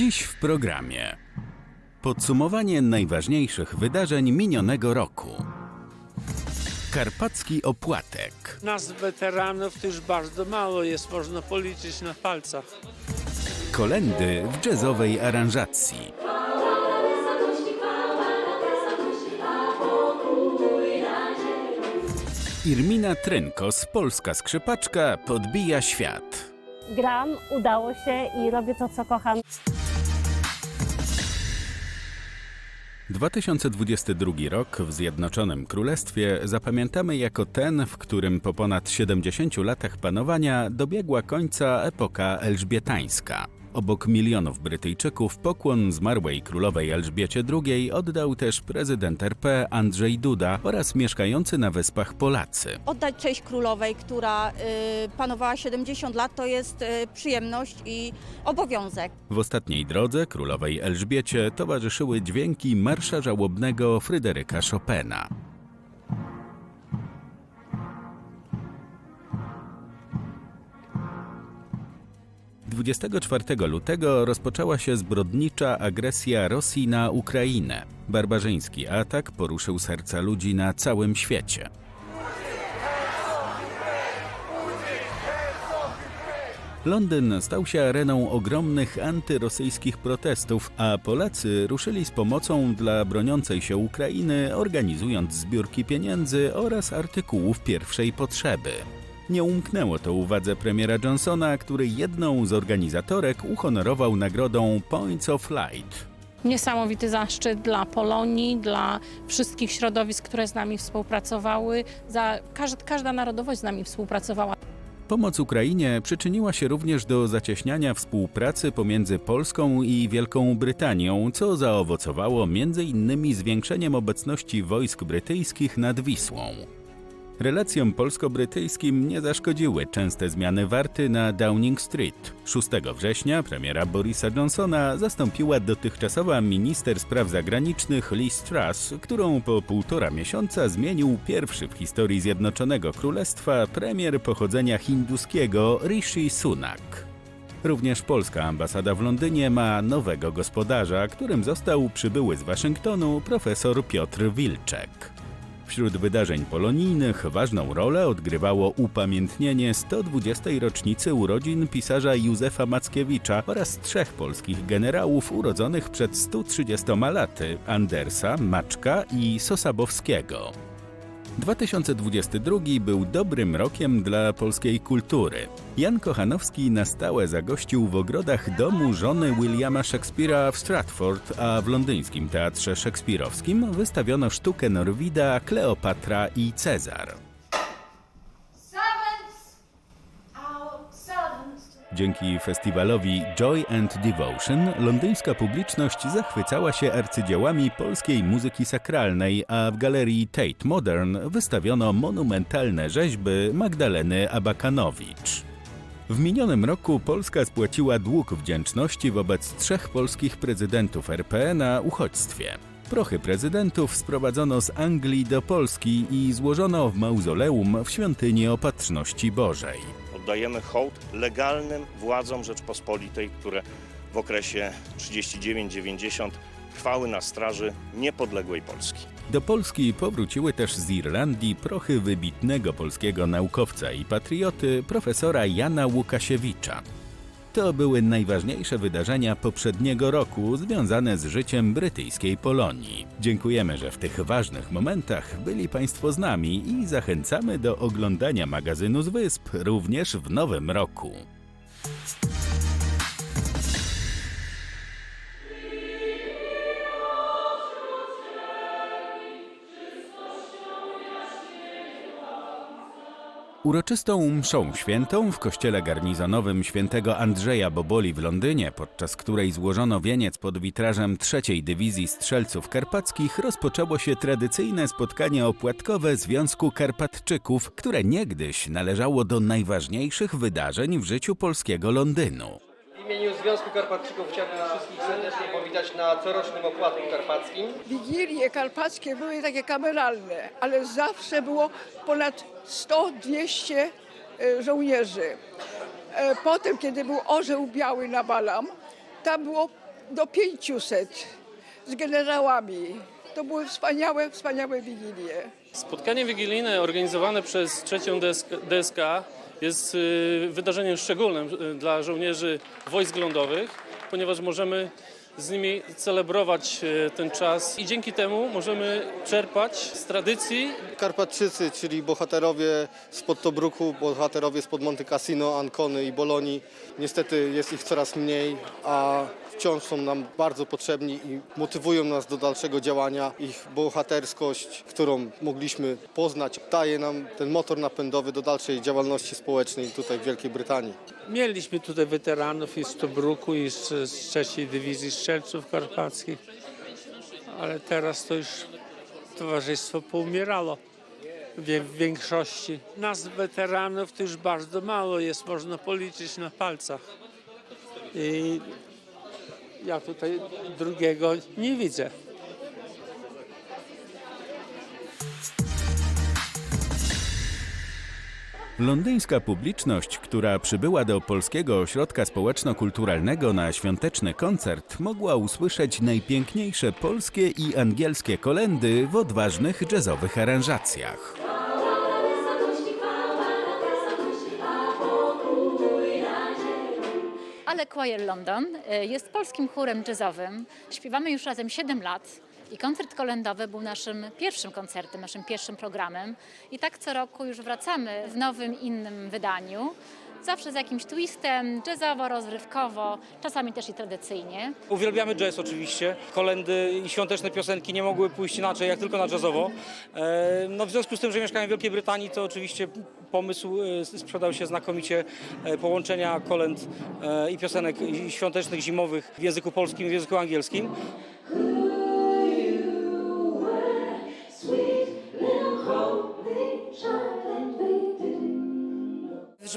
Dziś w programie podsumowanie najważniejszych wydarzeń minionego roku. Karpacki opłatek, Nas weteranów to już bardzo mało jest, można policzyć na palcach. kolendy w jazzowej aranżacji. Irmina Trynkos, polska skrzypaczka, podbija świat. gram, udało się i robię to, co kocham. 2022 rok w Zjednoczonym Królestwie zapamiętamy jako ten, w którym po ponad 70 latach panowania dobiegła końca epoka elżbietańska. Obok milionów Brytyjczyków pokłon zmarłej królowej Elżbiecie II oddał też prezydent RP Andrzej Duda oraz mieszkający na wyspach Polacy. Oddać cześć królowej, która y, panowała 70 lat, to jest y, przyjemność i obowiązek. W ostatniej drodze królowej Elżbiecie towarzyszyły dźwięki marsza żałobnego Fryderyka Chopina. ...24 lutego rozpoczęła się zbrodnicza agresja Rosji na Ukrainę. Barbarzyński atak poruszył serca ludzi na całym świecie. Londyn stał się areną ogromnych antyrosyjskich protestów, a Polacy ruszyli z pomocą dla broniącej się Ukrainy, organizując zbiórki pieniędzy oraz artykułów pierwszej potrzeby. Nie umknęło to uwadze premiera Johnsona, który jedną z organizatorek uhonorował nagrodą Points of Light. Niesamowity zaszczyt dla Polonii, dla wszystkich środowisk, które z nami współpracowały. Za, każda, każda narodowość z nami współpracowała. Pomoc Ukrainie przyczyniła się również do zacieśniania współpracy pomiędzy Polską i Wielką Brytanią, co zaowocowało m.in. zwiększeniem obecności wojsk brytyjskich nad Wisłą. Relacjom polsko-brytyjskim nie zaszkodziły częste zmiany warty na Downing Street. 6 września premiera Borisa Johnsona zastąpiła dotychczasowa minister spraw zagranicznych Liz Truss, którą po półtora miesiąca zmienił pierwszy w historii Zjednoczonego Królestwa premier pochodzenia hinduskiego Rishi Sunak. Również polska ambasada w Londynie ma nowego gospodarza, którym został przybyły z Waszyngtonu profesor Piotr Wilczek. Wśród wydarzeń polonijnych ważną rolę odgrywało upamiętnienie 120. rocznicy urodzin pisarza Józefa Mackiewicza oraz trzech polskich generałów urodzonych przed 130 laty Andersa, Maczka i Sosabowskiego. 2022 był dobrym rokiem dla polskiej kultury. Jan Kochanowski na stałe zagościł w ogrodach domu żony Williama Shakespeare'a w Stratford, a w londyńskim teatrze szekspirowskim wystawiono sztukę Norwida, Kleopatra i Cezar. Dzięki festiwalowi Joy and Devotion londyńska publiczność zachwycała się arcydziełami polskiej muzyki sakralnej, a w galerii Tate Modern wystawiono monumentalne rzeźby Magdaleny Abakanowicz. W minionym roku Polska spłaciła dług wdzięczności wobec trzech polskich prezydentów RP na uchodźstwie. Prochy prezydentów sprowadzono z Anglii do Polski i złożono w mauzoleum w świątyni Opatrzności Bożej. Oddajemy hołd legalnym władzom Rzeczpospolitej, które w okresie 39-90 trwały na straży niepodległej Polski. Do Polski powróciły też z Irlandii prochy wybitnego polskiego naukowca i patrioty profesora Jana Łukasiewicza. To były najważniejsze wydarzenia poprzedniego roku związane z życiem brytyjskiej Polonii. Dziękujemy, że w tych ważnych momentach byli Państwo z nami i zachęcamy do oglądania magazynu z Wysp również w nowym roku. Uroczystą mszą świętą w kościele garnizonowym świętego Andrzeja Boboli w Londynie, podczas której złożono wieniec pod witrażem trzeciej Dywizji Strzelców Karpackich, rozpoczęło się tradycyjne spotkanie opłatkowe Związku Karpatczyków, które niegdyś należało do najważniejszych wydarzeń w życiu polskiego Londynu. W imieniu Związku Karpatczyków chciałbym wszystkich serdecznie powitać na corocznym opłatku karpackim. Wigilie karpackie były takie kameralne, ale zawsze było ponad 100-200 e, żołnierzy. E, Potem, kiedy był orzeł biały na Balam, tam było do 500 z generałami. To były wspaniałe, wspaniałe wigilie. Spotkanie wigilijne organizowane przez trzecią DSK jest y, wydarzeniem szczególnym y, dla żołnierzy wojsk lądowych, ponieważ możemy z nimi celebrować y, ten czas i dzięki temu możemy czerpać z tradycji Karpatczycy, czyli bohaterowie spod Tobruku, bohaterowie spod Monte Cassino, Ancony i Bolonii. Niestety jest ich coraz mniej, a wciąż są nam bardzo potrzebni i motywują nas do dalszego działania. Ich bohaterskość, którą mogliśmy poznać, daje nam ten motor napędowy do dalszej działalności społecznej tutaj w Wielkiej Brytanii. Mieliśmy tutaj weteranów i z Tobruku, i z, z trzeciej Dywizji Strzelców Karpackich, ale teraz to już towarzystwo poumierało w większości. Nas weteranów to już bardzo mało jest, można policzyć na palcach. I ja tutaj drugiego nie widzę. Londyńska publiczność, która przybyła do Polskiego Ośrodka Społeczno-Kulturalnego na świąteczny koncert, mogła usłyszeć najpiękniejsze polskie i angielskie kolendy w odważnych jazzowych aranżacjach. Ale Choir London y, jest polskim chórem jazzowym. Śpiewamy już razem 7 lat i koncert kolendowy był naszym pierwszym koncertem, naszym pierwszym programem. I tak co roku już wracamy w nowym, innym wydaniu. Zawsze z jakimś twistem, jazzowo, rozrywkowo, czasami też i tradycyjnie. Uwielbiamy jazz oczywiście. Kolendy i świąteczne piosenki nie mogły pójść inaczej jak tylko na jazzowo. E, No, w związku z tym, że mieszkałem w Wielkiej Brytanii, to oczywiście pomysł e, sprzedał się znakomicie e, połączenia kolęd e, i piosenek świątecznych, zimowych w języku polskim i w języku angielskim.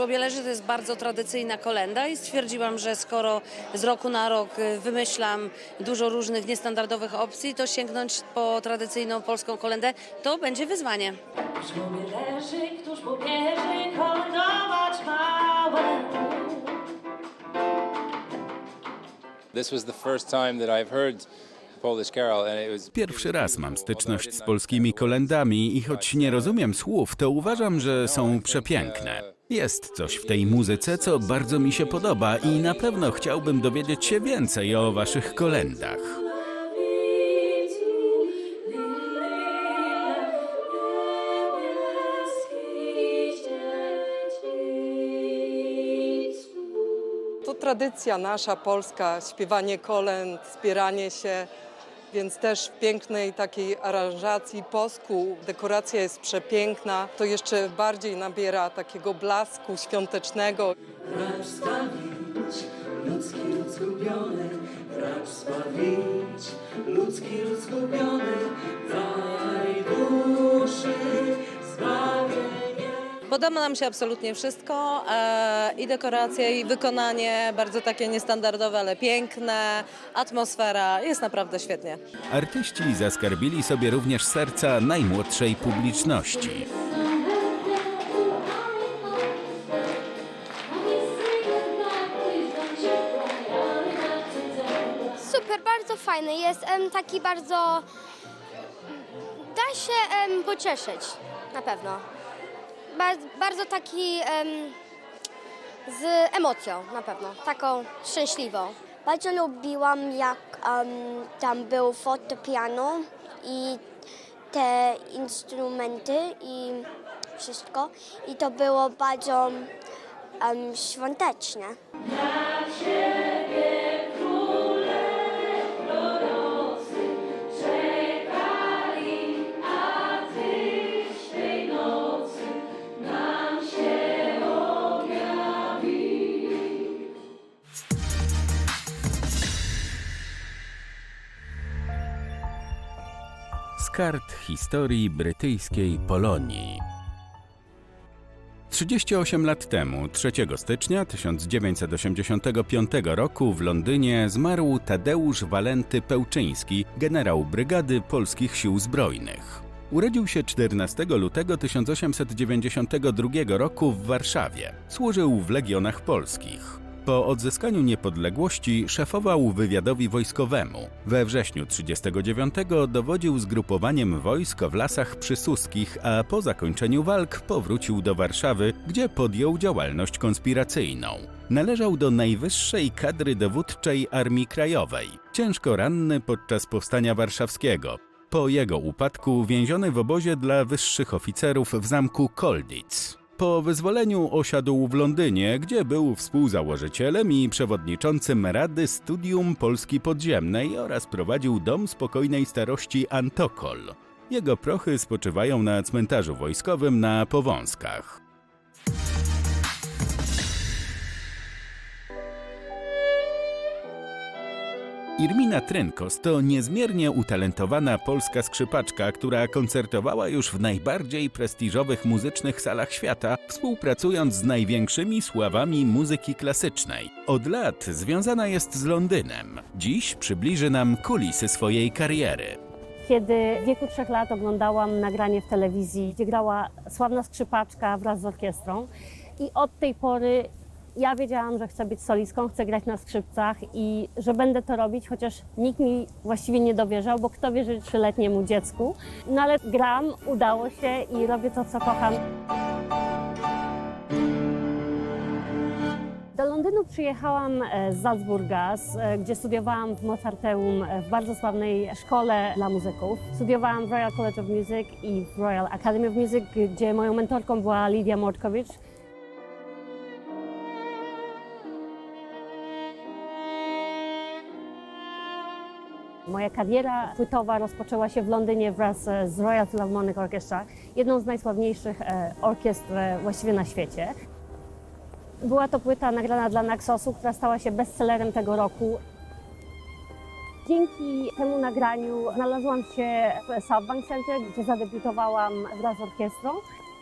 Żłobieleży to jest bardzo tradycyjna kolenda i stwierdziłam, że skoro z roku na rok y, wymyślam dużo różnych niestandardowych opcji, to sięgnąć po tradycyjną polską kolendę to będzie wyzwanie. Któż pobierze kolędować małe. This was the first time that I've heard Pierwszy raz mam styczność z polskimi kolendami i choć nie rozumiem słów, to uważam, że są przepiękne. Jest coś w tej muzyce, co bardzo mi się podoba i na pewno chciałbym dowiedzieć się więcej o waszych kolendach. To tradycja nasza polska, śpiewanie kolęd, zbieranie się, więc też w pięknej takiej aranżacji posku dekoracja jest przepiękna. To jeszcze bardziej nabiera takiego blasku świątecznego. Racz spawić ludzki lud zgubiony, racz spawić ludzki lud zgubiony, Podoba nam się absolutnie wszystko e, i dekoracje, i wykonanie, bardzo takie niestandardowe, ale piękne, atmosfera, jest naprawdę świetnie. Artyści zaskarbili sobie również serca najmłodszej publiczności. Super, bardzo fajny. Jest em, taki bardzo. Da się em, pocieszyć, na pewno. Bardzo, bardzo taki em, z emocją, na pewno. Taką szczęśliwą. Bardzo lubiłam, jak em, tam był fortepiano i te instrumenty i wszystko. I to było bardzo em, świąteczne. Kart historii brytyjskiej Polonii. 38 lat temu, 3 stycznia 1985 roku w Londynie zmarł Tadeusz Walenty Pełczyński, generał brygady polskich sił zbrojnych. Urodził się 14 lutego 1892 roku w Warszawie. Służył w legionach polskich. Po odzyskaniu niepodległości szefował wywiadowi wojskowemu. We wrześniu 1939 dowodził zgrupowaniem wojsk w lasach przysuskich, a po zakończeniu walk powrócił do Warszawy, gdzie podjął działalność konspiracyjną. Należał do najwyższej kadry dowódczej Armii Krajowej. Ciężko ranny podczas powstania warszawskiego. Po jego upadku więziony w obozie dla wyższych oficerów w zamku Kolditz. Po wyzwoleniu osiadł w Londynie, gdzie był współzałożycielem i przewodniczącym Rady Studium Polski Podziemnej oraz prowadził Dom Spokojnej Starości Antokol. Jego prochy spoczywają na cmentarzu wojskowym na Powązkach. Irmina Trenkos to niezmiernie utalentowana polska skrzypaczka, która koncertowała już w najbardziej prestiżowych muzycznych salach świata, współpracując z największymi sławami muzyki klasycznej. Od lat związana jest z Londynem. Dziś przybliży nam kulisy swojej kariery. Kiedy w wieku trzech lat oglądałam nagranie w telewizji, gdzie grała sławna skrzypaczka wraz z orkiestrą i od tej pory ja wiedziałam, że chcę być solistką, chcę grać na skrzypcach i że będę to robić, chociaż nikt mi właściwie nie dowierzał, bo kto wierzy trzyletniemu dziecku. No ale gram, udało się i robię to, co kocham. Do Londynu przyjechałam e, z Salzburga, e, gdzie studiowałam w Mozarteum e, w bardzo sławnej szkole dla muzyków. Studiowałam w Royal College of Music i w Royal Academy of Music, gdzie moją mentorką była Lidia Mordkowicz. Moja kariera płytowa rozpoczęła się w Londynie wraz e, z Royal Philharmonic Orchestra, jedną z najsławniejszych e, orkiestr e, właściwie na świecie. Była to płyta nagrana dla Naxosu, która stała się bestsellerem tego roku. Dzięki temu nagraniu znalazłam się w South Bank Center, gdzie zadebiutowałam wraz z orkiestrą.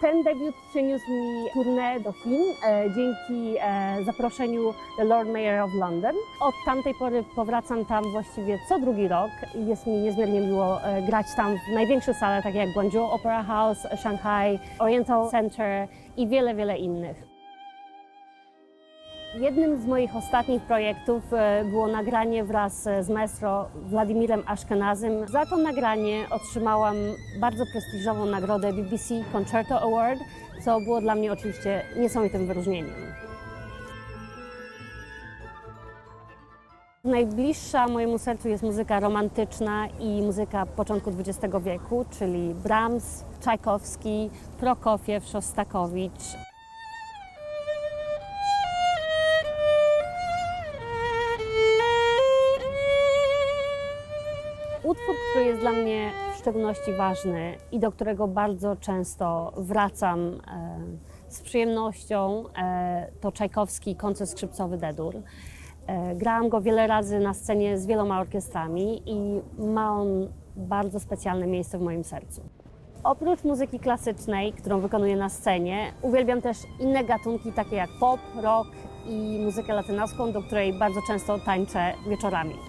Ten debiut przyniósł mi tournée do Chin e, dzięki e, zaproszeniu The Lord Mayor of London. Od tamtej pory powracam tam właściwie co drugi rok i jest mi niezmiernie miło e, grać tam w największych salach, takie jak Guangzhou Opera House, Shanghai, Oriental Center i wiele, wiele innych. Jednym z moich ostatnich projektów e, było nagranie wraz e, z maestro Władimirem Ashkenazym. Za to nagranie otrzymałam bardzo prestiżową nagrodę BBC Concerto Award, co było dla mnie oczywiście niesamowitym wyróżnieniem. Najbliższa mojemu sercu jest muzyka romantyczna i muzyka początku XX wieku, czyli Brahms, Czajkowski, Prokofiew, Szostakowicz, szczególności ważny i do którego bardzo często wracam e, z przyjemnością, e, to Czajkowski koncert skrzypcowy D-dur. E, grałam go wiele razy na scenie z wieloma orkiestrami i ma on bardzo specjalne miejsce w moim sercu. Oprócz muzyki klasycznej, którą wykonuję na scenie, uwielbiam też inne gatunki, takie jak pop, rock i muzykę latynoską, do której bardzo często tańczę wieczorami.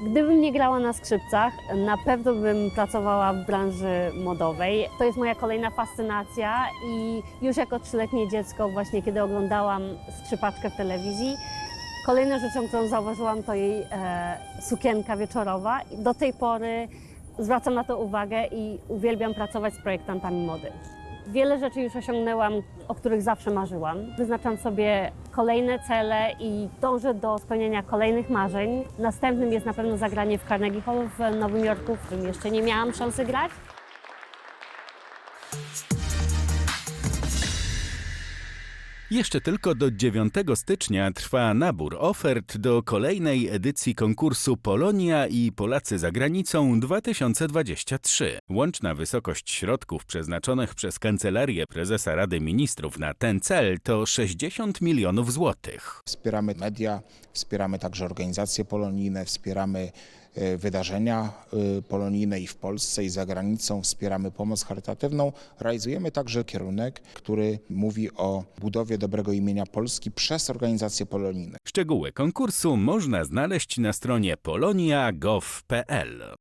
Gdybym nie grała na skrzypcach, na pewno bym pracowała w branży modowej. To jest moja kolejna fascynacja i już jako trzyletnie dziecko, właśnie kiedy oglądałam skrzypaczkę w telewizji, kolejną rzeczą, którą zauważyłam, to jej e, sukienka wieczorowa. Do tej pory zwracam na to uwagę i uwielbiam pracować z projektantami mody. Wiele rzeczy już osiągnęłam, o których zawsze marzyłam. Wyznaczam sobie kolejne cele i dążę do spełnienia kolejnych marzeń. Następnym jest na pewno zagranie w Carnegie Hall w Nowym Jorku, w którym jeszcze nie miałam szansy grać. Jeszcze tylko do 9 stycznia trwa nabór ofert do kolejnej edycji konkursu Polonia i Polacy za granicą 2023. Łączna wysokość środków przeznaczonych przez Kancelarię Prezesa Rady Ministrów na ten cel to 60 milionów złotych. Wspieramy media, wspieramy także organizacje polonijne, wspieramy wydarzenia e, polonijne i w Polsce i za granicą, wspieramy pomoc charytatywną. Realizujemy także kierunek, który mówi o budowie dobrego imienia Polski przez organizacje polonijne. Szczegóły konkursu można znaleźć na stronie polonia.gov.pl.